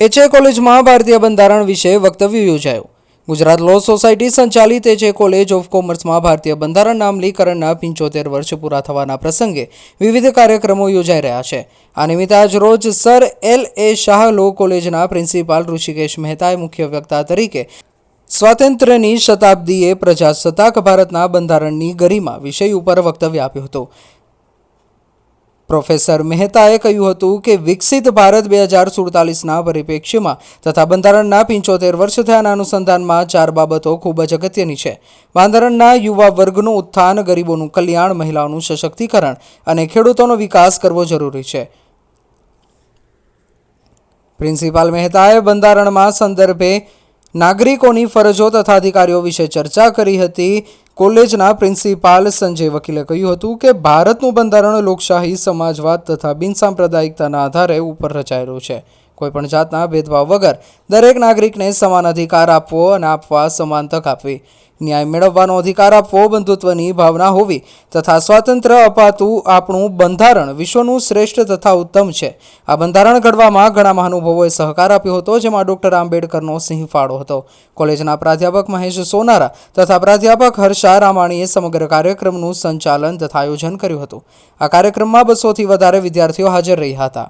એચએ કોલેજમાં ભારતીય બંધારણ વિશે વક્તવ્ય યોજાયું. ગુજરાત લો સોસાયટી સંચાલિત એચએ કોલેજ ઓફ કોમર્સમાં ભારતીય બંધારણ નામલીકરણના પંચોતેર વર્ષ પૂરા થવાના પ્રસંગે વિવિધ કાર્યક્રમો યોજાઈ રહ્યા છે. આ નિમિત્તે આજ રોજ sir L A Shah law કોલેજના પ્રિન્સિપાલ ઋષિકેશ મહેતાએ મુખ્ય વક્તા તરીકે સ્વાતંત્ર્યની શતાબ્દીએ પ્રજાસત્તાક ભારતના બંધારણની ગરિમા વિષય ઉપર વક્તવ્ય આપ્યું હતું. પ્રોફેસર મહેતાએ કહ્યું હતું કે વિકસિત ભારત બે હજાર સુડતાલીસના પરિપ્રેક્ષ્યમાં તથા બંધારણના પંચોતેર વર્ષ થયાના અનુસંધાનમાં ચાર બાબતો ખૂબ જ અગત્યની છે. બંધારણના યુવા વર્ગનું ઉત્થાન, ગરીબોનું કલ્યાણ, મહિલાઓનું સશક્તિકરણ અને ખેડૂતોનો વિકાસ કરવો જરૂરી છે. પ્રિન્સિપાલ મહેતાએ બંધારણમાં સંદર્ભે નાગરિકોની ફરજો તથા અધિકારીઓ વિશે ચર્ચા કરી હતી. કોલેજના પ્રિન્સિપાલ સંજય વકીલે કહ્યું હતું કે ભારતનું બંધારણ લોકશાહી સમાજવાદ તથા બિનસાંપ્રદાયિકતાના આધારે ઉપર રચાયેલું છે. કોઈપણ જાતના ભેદભાવ વગર દરેક નાગરિકને સમાન અધિકાર આપવો અને આપવા સમાન તક આપવી. ન્યાય મેળવવાનો અધિકાર આપવો બંધુત્વની ભાવના હોવી તથા સ્વાતંત્ર્ય અપાતું આપણું બંધારણ વિશ્વનું શ્રેષ્ઠ તથા ઉત્તમ છે. આ બંધારણ ઘડવામાં ઘણા મહાનુભાવોએ સહકાર આપ્યો હતો, જેમાં ડૉક્ટર આંબેડકરનો સિંહ ફાળો હતો. કોલેજના પ્રાધ્યાપક મહેશ સોનારા તથા પ્રાધ્યાપક હર્ષા રામાણીએ સમગ્ર કાર્યક્રમનું સંચાલન તથા આયોજન કર્યું હતું. આ કાર્યક્રમમાં બસોથી વધારે વિદ્યાર્થીઓ હાજર રહ્યા હતા.